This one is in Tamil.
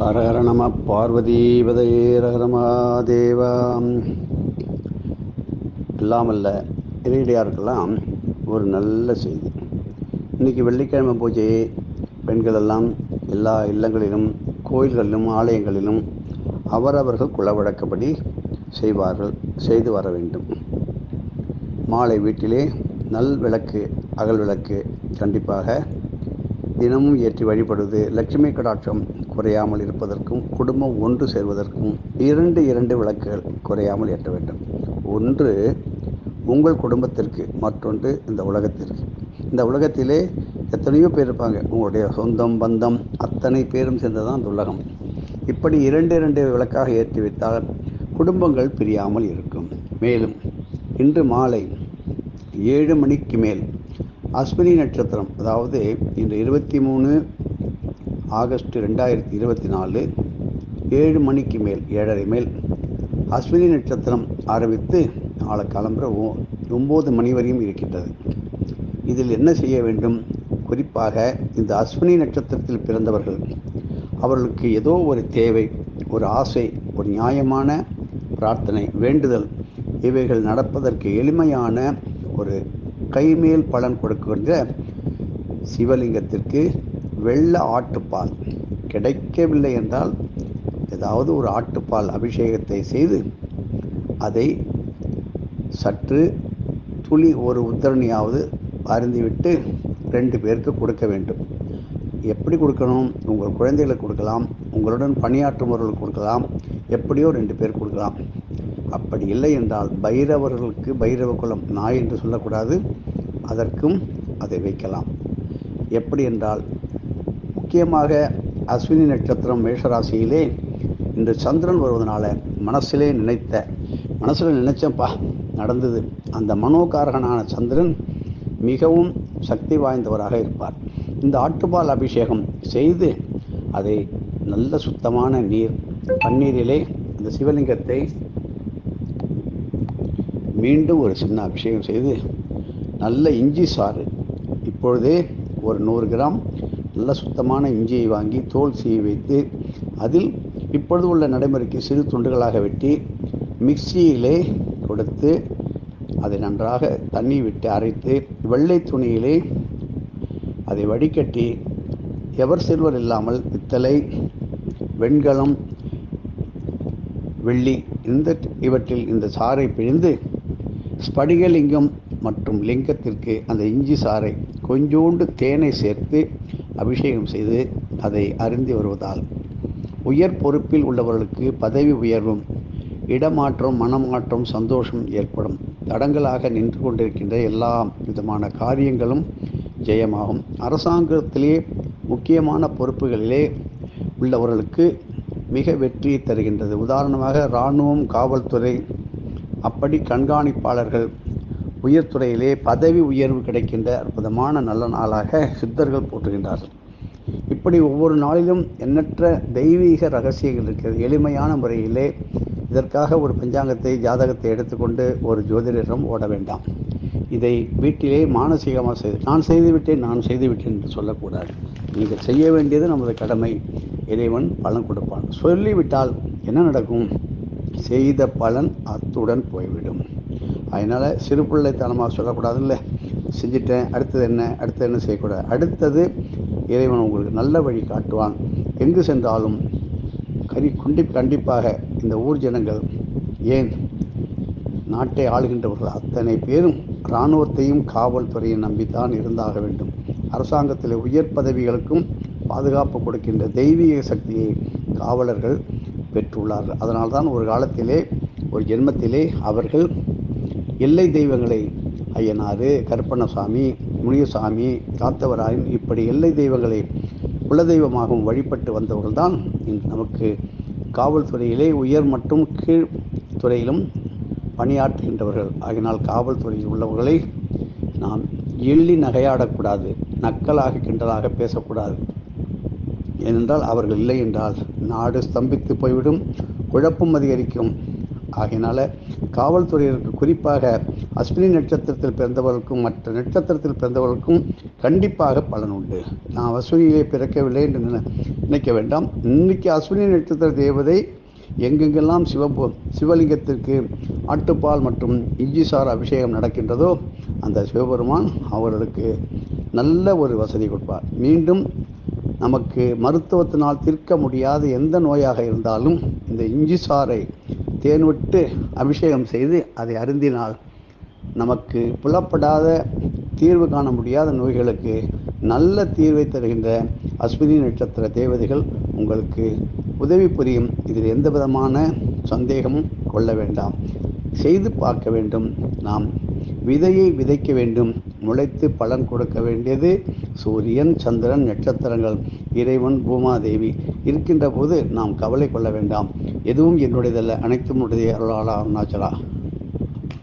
ஹரஹர நம பார்வதீபதையே ரகரமாதேவா இல்லாமல்ல இறையடியாருக்கெல்லாம் ஒரு நல்ல செய்தி. இன்னைக்கு வெள்ளிக்கிழமை பூஜை பெண்கள் எல்லாம் எல்லா இல்லங்களிலும் கோயில்களிலும் ஆலயங்களிலும் அவரவர்கள் குலவழக்கப்படி செய்வார்கள் செய்து வர வேண்டும். மாலை வீட்டிலே நல் விளக்கு அகல் விளக்கு கண்டிப்பாக தினமும் ஏற்றி வழிபடுவது லட்சுமி கடாட்சம் குறையாமல் இருப்பதற்கும் குடும்பம் ஒன்று சேர்வதற்கும் இரண்டு இரண்டு விளக்குகள் குறையாமல் ஏற்ற வேண்டும். ஒன்று உங்கள் குடும்பத்திற்கு மற்றொன்று இந்த உலகத்திற்கு. இந்த உலகத்திலே எத்தனையோ பேர் இருப்பாங்க. உங்களுடைய சொந்தம் பந்தம் அத்தனை பேரும் சேர்ந்ததான் அந்த உலகம். இப்படி இரண்டு இரண்டு விளக்காக ஏற்றி வைத்தால் குடும்பங்கள் பிரியாமல் இருக்கும். மேலும் இன்று மாலை ஏழு மணிக்கு மேல் அஸ்வினி நட்சத்திரம் அதாவது இன்று இருபத்தி மூணு ஆகஸ்ட் ரெண்டாயிரத்தி இருபத்தி நாலு ஏழு மணிக்கு மேல் ஏழரை மேல் அஸ்வினி நட்சத்திரம் ஆரம்பித்து நாளை கிளம்புற ஒம்பது மணி வரையும் இருக்கின்றது. இதில் என்ன செய்ய வேண்டும்? குறிப்பாக இந்த அஸ்வினி நட்சத்திரத்தில் பிறந்தவர்கள் அவர்களுக்கு ஏதோ ஒரு தேவை ஒரு ஆசை ஒரு நியாயமான பிரார்த்தனை வேண்டுதல் இவைகள் நடப்பதற்கு எளிமையான ஒரு கைமேல் பலன் கொடுக்கின்ற சிவலிங்கத்திற்கு வெள்ள ஆட்டுப்பால். கிடைக்கவில்லை என்றால் ஏதாவது ஒரு ஆட்டுப்பால் அபிஷேகத்தை செய்து அதை சற்று துளி ஒரு உத்தரணியாவது அருந்திவிட்டு ரெண்டு பேருக்கு கொடுக்க வேண்டும். எப்படி கொடுக்கணும்? உங்கள் குழந்தைகளுக்கு கொடுக்கலாம் உங்களுடன் பணியாற்றுபவர்களுக்கு கொடுக்கலாம் எப்படியோ ரெண்டு பேர் கொடுக்கலாம். அப்படி இல்லை என்றால் பைரவர்களுக்கு பைரவ குலம் நாய் என்று சொல்லக்கூடாது. அதற்கும் அதை வைக்கலாம். எப்படி என்றால் முக்கியமாக அஸ்வினி நட்சத்திரம் மேஷராசியிலே இன்று சந்திரன் வருவதனால மனசிலே நினைத்த மனசில் நினைச்சப்பா நடந்தது. அந்த மனோகாரகனான சந்திரன் மிகவும் சக்தி வாய்ந்தவராக இருப்பார். இந்த ஆட்டுப்பால் அபிஷேகம் செய்து அதை நல்ல சுத்தமான நீர் பன்னீரிலே அந்த சிவலிங்கத்தை மீண்டும் ஒரு சின்ன அபிஷேகம் செய்து நல்ல இஞ்சி சாறு. இப்பொழுதே ஒரு நூறு கிராம் நல்ல சுத்தமான இஞ்சியை வாங்கி தோல் சீவி வைத்து அதில் இப்பொழுது உள்ள நடைமுறைக்கு சிறு துண்டுகளாக வெட்டி மிக்சியிலே கொடுத்து அதை நன்றாக தண்ணி விட்டு அரைத்து வெள்ளை துணியிலே அதை வடிகட்டி எவர் சில்வர் இல்லாமல் பித்தளை வெண்கலம் வெள்ளி இந்த இவற்றில் இந்த சாறை பிழிந்து ஸ்படிகலிங்கம் மற்றும் லிங்கத்திற்கு அந்த இஞ்சி சாறை கொஞ்சோண்டு தேனை சேர்த்து அபிஷேகம் செய்து அதை அருந்தி வருவதால் உயர் பொறுப்பில் உள்ளவர்களுக்கு பதவி உயர்வும் இடமாற்றம் மனமாற்றம் சந்தோஷம் ஏற்படும். தடங்களாக நின்று கொண்டிருக்கின்ற எல்லா விதமான காரியங்களும் ஜெயமாகும். அரசாங்கத்திலே முக்கியமான பொறுப்புகளிலே உள்ளவர்களுக்கு மிக வெற்றியை தருகின்றது. உதாரணமாக இராணுவம் காவல்துறை அப்படி கண்காணிப்பாளர்கள் உயர்துறையிலே பதவி உயர்வு கிடைக்கின்ற அற்புதமான நல்ல நாளாக சித்தர்கள் போற்றுகின்றார்கள். இப்படி ஒவ்வொரு நாளிலும் எண்ணற்ற தெய்வீக ரகசியங்கள் இருக்கிறது. எளிமையான முறையிலே இதற்காக ஒரு பஞ்சாங்கத்தை ஜாதகத்தை எடுத்துக்கொண்டு ஒரு ஜோதிடரிடம் ஓட வேண்டாம். இதை வீட்டிலே மானசீகமாக செய்து நான் செய்துவிட்டேன் நான் செய்துவிட்டேன் என்று சொல்லக்கூடாது. நீங்கள் செய்ய வேண்டியது நமது கடமை. இறைவன் பலன் கொடுப்பான். சொல்லிவிட்டால் என்ன நடக்கும்? செய்த பலன் அத்துடன் போய்விடும். அதனால் சிறு பிள்ளைத்தனமாக சொல்லக்கூடாது இல்லை செஞ்சிட்டேன் அடுத்தது என்ன? அடுத்தது என்ன செய்யக்கூடாது? அடுத்தது இறைவன் உங்களுக்கு நல்ல வழி காட்டுவான். எங்கு சென்றாலும் கரி குண்டி கண்டிப்பாக இந்த ஊர் ஜனங்கள் ஏன் நாட்டை ஆளுகின்றவர்கள்? அத்தனை பேரும் இராணுவத்தையும் காவல்துறையும் நம்பித்தான் இருந்தாக வேண்டும். அரசாங்கத்தில் உயர் பதவிகளுக்கும் பாதுகாப்பு கொடுக்கின்ற தெய்வீக சக்தியை காவலர்கள் பெற்றுள்ளார்கள். அதனால்தான் ஒரு காலத்திலே ஒரு ஜென்மத்திலே அவர்கள் எல்லை தெய்வங்களை ஐயனாறு கருப்பண்ணசாமி முனியசாமி காத்தவராயன் இப்படி எல்லை தெய்வங்களை குலதெய்வமாகவும் வழிபட்டு வந்தவர்கள் தான் இன்று நமக்கு காவல்துறையிலே உயர் மற்றும் கீழ் துறையிலும் பணியாற்றுகின்றவர்கள். ஆகினால் காவல்துறையில் உள்ளவர்களை நாம் எள்ளி நகையாடக்கூடாது. நக்கலாக கிண்டலாக பேசக்கூடாது. ஏனென்றால் அவர்கள் இல்லை என்றால் நாடு ஸ்தம்பித்து போய்விடும் குழப்பம் அதிகரிக்கும். ஆகையினால காவல்துறையினருக்கு குறிப்பாக அஸ்வினி நட்சத்திரத்தில் பிறந்தவர்களுக்கும் மற்ற நட்சத்திரத்தில் பிறந்தவர்களுக்கும் கண்டிப்பாக பலன் உண்டு. நான் அஸ்வினியிலே பிறக்கவில்லை என்று நினை- நினைக்க வேண்டாம். இன்னைக்கு அஸ்வினி நட்சத்திர தேவதை எங்கெங்கெல்லாம் சிவ சிவலிங்கத்திற்கு ஆட்டுப்பால் மற்றும் இஞ்சிசார் அபிஷேகம் நடக்கின்றதோ அந்த சிவபெருமான் அவர்களுக்கு நல்ல ஒரு வசதி கொடுப்பார். மீண்டும் நமக்கு மருத்துவத்தினால் தீர்க்க முடியாத எந்த நோயாக இருந்தாலும் இந்த இஞ்சி சாறை தேன்விட்டு அபிஷேகம் செய்து அதை அருந்தினால் நமக்கு புலப்படாத தீர்வு காண முடியாத நோய்களுக்கு நல்ல தீர்வை தருகின்ற அஸ்வினி நட்சத்திர தேவதைகள் உங்களுக்கு உதவி புரியும். இதில் எந்த விதமான சந்தேகமும் கொள்ள வேண்டாம். செய்து பார்க்க வேண்டும். நாம் விதையை விதைக்க வேண்டும். முளைத்து பலன் கொடுக்க வேண்டியது சூரியன் சந்திரன் நட்சத்திரங்கள் இறைவன் பூமாதேவி. இருக்கின்ற போது நாம் கவலை கொள்ள வேண்டாம். எதுவும் என்னுடையதல்ல அனைத்தும் உடைய அருளாளா அருணாச்சலா.